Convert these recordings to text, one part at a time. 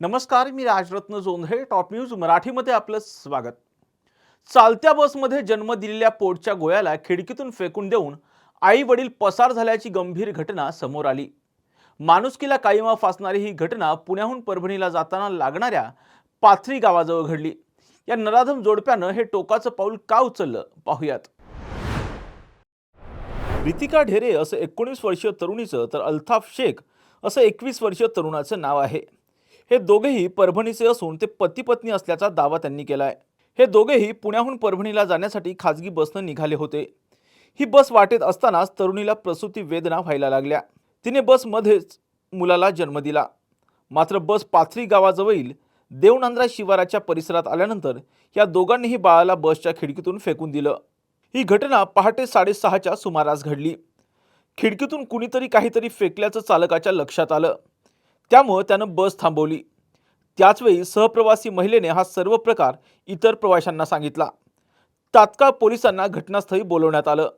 नमस्कार मी Rajratna Jondhale top news मराठीमध्ये आपलं स्वागत. चालत्या बसमध्ये जन्म दिलेल्या पोटच्या गोळ्याला खिडकीतून फेकून देऊन आई वडील पसार झाल्याची गंभीर घटना समोर आली. माणुसकीला काळीमा फासणारी ही घटना पुण्याहून परभणीला जाताना लागणाऱ्या पाथरी गावाजवळ घडली. या नराधम जोडप्यानं हे टोकाचं पाऊल का उचललं? पाहूयात. रितिका ढेरे असं एकोणीस वर्षीय तरुणीचं तर अल्ताफ शेख असं एकवीस वर्षीय तरुणाचं नाव आहे. हे दोघेही परभणीचे असून ते पती पत्नी असल्याचा दावा त्यांनी केला आहे हे दोघेही पुण्याहून परभणीला जाण्यासाठी खाजगी बसनं निघाले होते. ही बस वाटेत असतानाच तरुणीला प्रसूती वेदना व्हायला लागल्या. तिने बसमध्येच मुलाला जन्म दिला. मात्र बस पाथरी गावाजवळील देवनांद्रा शिवाराच्या परिसरात आल्यानंतर या दोघांनीही बाळाला बसच्या खिडकीतून फेकून दिलं. ही घटना पहाटे साडेसहाच्या सुमारास घडली. खिडकीतून कुणीतरी काहीतरी फेकल्याचं चालकाच्या लक्षात आलं. त्यामुळं त्यानं बस थांबवली. त्याचवेळी सहप्रवासी महिलेने हा सर्व प्रकार इतर प्रवाशांना सांगितला. तात्काळ पोलिसांना घटनास्थळी बोलवण्यात आलं.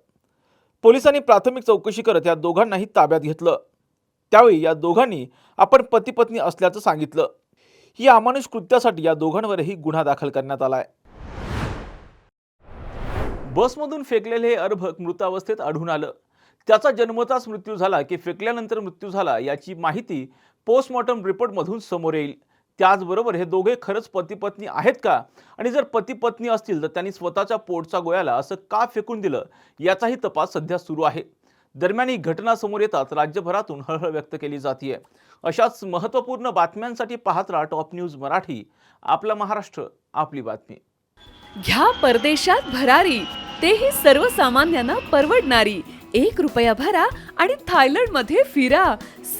पोलिसांनी प्राथमिक चौकशी करत या दोघांनाही ताब्यात घेतलं. त्यावेळी या दोघांनी आपण पतीपत्नी असल्याचं सांगितलं. ही अमानुष कृत्यासाठी या दोघांवरही गुन्हा दाखल करण्यात आलाय. बसमधून फेकलेले हे अर्भक मृतावस्थेत आढळून आलं. त्याचा जन्मताच मृत्यू झाला की फेकल्यानंतर मृत्यू झाला याची माहिती पोस्टमॉर्टम रिपोर्टमधून समोर येईल. त्याचबरोबर हे दोघे खरंच पती पत्नी आहेत का? आणि जर पती पत्नी असतील तर त्यांनी स्वतःच्या पोटचा गोळ्याला असं का फेकून दिलं? याचाही तपास सध्या सुरू आहे. दरम्यान ही घटना समोर येतात राज्यभरातून हळहळ व्यक्त केली जाते अशाच महत्त्वपूर्ण बातम्यांसाठी पाहत राहा टॉप न्यूज मराठी. आपला महाराष्ट्र आपली बातमी. घ्या परदेशात भरारी. तेही सर्वसामान्यांना परवडणारी. एक रुपया भरा आणि थायलंडमध्ये फिरा.